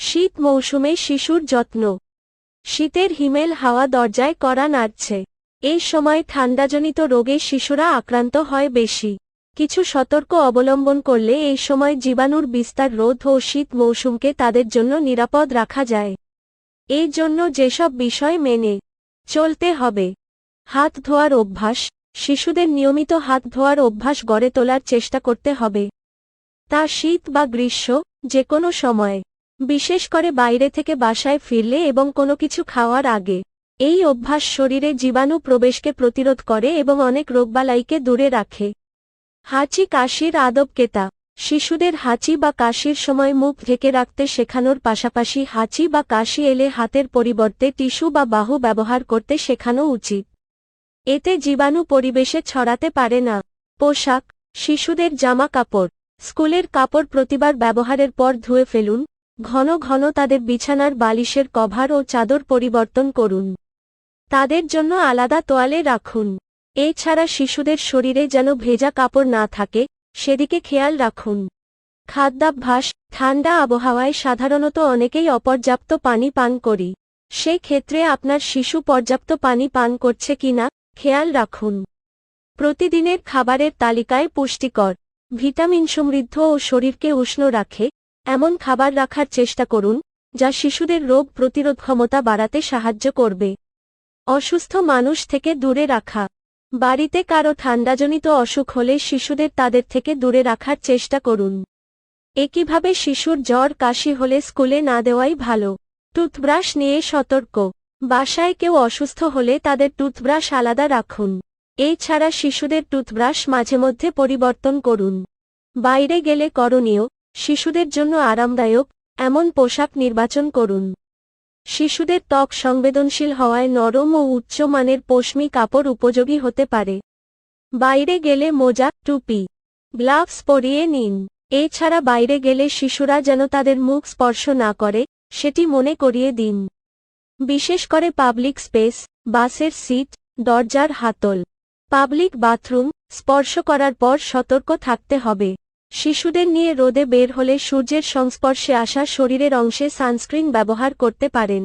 শীত মৌসুমে শিশুর যত্ন। শীতের হিমেল হাওয়া দরজায় করা নাড়ছে। এই সময় ঠান্ডাজনিত রোগে শিশুরা আক্রান্ত হয় বেশি। কিছু সতর্ক অবলম্বন করলে এই সময় জীবাণুর বিস্তার রোধ ও শীত মৌসুমকে তাদের জন্য নিরাপদ রাখা যায়। এই জন্য যেসব বিষয় মেনে চলতে হবে। হাত ধোয়ার অভ্যাস। শিশুদের নিয়মিত হাত ধোয়ার অভ্যাস গড়ে তোলার চেষ্টা করতে হবে। তা শীত বা গ্রীষ্ম যে কোনো সময়ে। বিশেষ করে বাইরে থেকে বাসায় ফিরলে এবং কোনো কিছু খাওয়ার আগে। এই অভ্যাস শরীরে জীবাণু প্রবেশকে প্রতিরোধ করে এবং অনেক রোগবালাইকে দূরে রাখে। হাঁচি কাশির আদব কেতা। শিশুদের হাঁচি বা কাশির সময় মুখ ঢেকে রাখতে শেখানোর পাশাপাশি হাঁচি বা কাশি এলে হাতের পরিবর্তে টিস্যু বা বাহু ব্যবহার করতে শেখানো উচিত। এতে জীবাণু পরিবেশে ছড়াতে পারে না। পোশাক। শিশুদের জামা কাপড়। স্কুলের কাপড় প্রতিবার ব্যবহারের পর ধুয়ে ফেলুন। ঘন ঘন তাদের বিছানার বালিশের কভার ও চাদর পরিবর্তন করুন। তাদের জন্য আলাদা তোয়ালে রাখুন। এছাড়া শিশুদের শরীরে যেন ভেজা কাপড় না থাকে, সেদিকে খেয়াল রাখুন। খাদ্যাভ্যাস, ঠান্ডা আবহাওয়ায় সাধারণত অনেকেই অপর্যাপ্ত পানি পান করি। সেই ক্ষেত্রে আপনার শিশু পর্যাপ্ত পানি পান করছে কিনা খেয়াল রাখুন। প্রতিদিনের খাবারের তালিকায় পুষ্টিকর, ভিটামিন সমৃদ্ধ ও শরীরকে উষ্ণ রাখে এমন খাবার রাখার চেষ্টা করুন, যা শিশুদের রোগ প্রতিরোধ ক্ষমতা বাড়াতে সাহায্য করবে। অসুস্থ মানুষ থেকে দূরে রাখা। বাড়িতে কারও ঠান্ডাজনিত অসুখ হলে শিশুদের তাদের থেকে দূরে রাখার চেষ্টা করুন। একইভাবে শিশুর জ্বর, কাশি হলে স্কুলে না দেওয়াই ভালো। টুথব্রাশ নিয়ে সতর্ক। বাসায় কেউ অসুস্থ হলে তাদের টুথব্রাশ আলাদা রাখুন। এছাড়া শিশুদের টুথব্রাশ মাঝে মধ্যে পরিবর্তন করুন। বাইরে গেলে করণীয় শিশুদের জন্য আরামদায়ক, এমন পোশাক নির্বাচন করুন। শিশুদের ত্বক সংবেদনশীল হওয়ায় নরম ও উচ্চমানের পশমি কাপড় উপযোগী হতে পারে। বাইরে গেলে মোজা, টুপি, গ্লাভস পরিয়ে নিন। এছাড়া বাইরে গেলে শিশুরা যেন তাদের মুখ স্পর্শ না করে, সেটি মনে করিয়ে দিন। বিশেষ করে পাবলিক স্পেস, বাসের সিট, দরজার হাতল। পাবলিক বাথরুম, স্পর্শ করার পর সতর্ক থাকতে হবে। শিশুদের নিয়ে রোদে বের হলে সূর্যের সংস্পর্শে আসা শরীরের অংশে সানস্ক্রিন ব্যবহার করতে পারেন।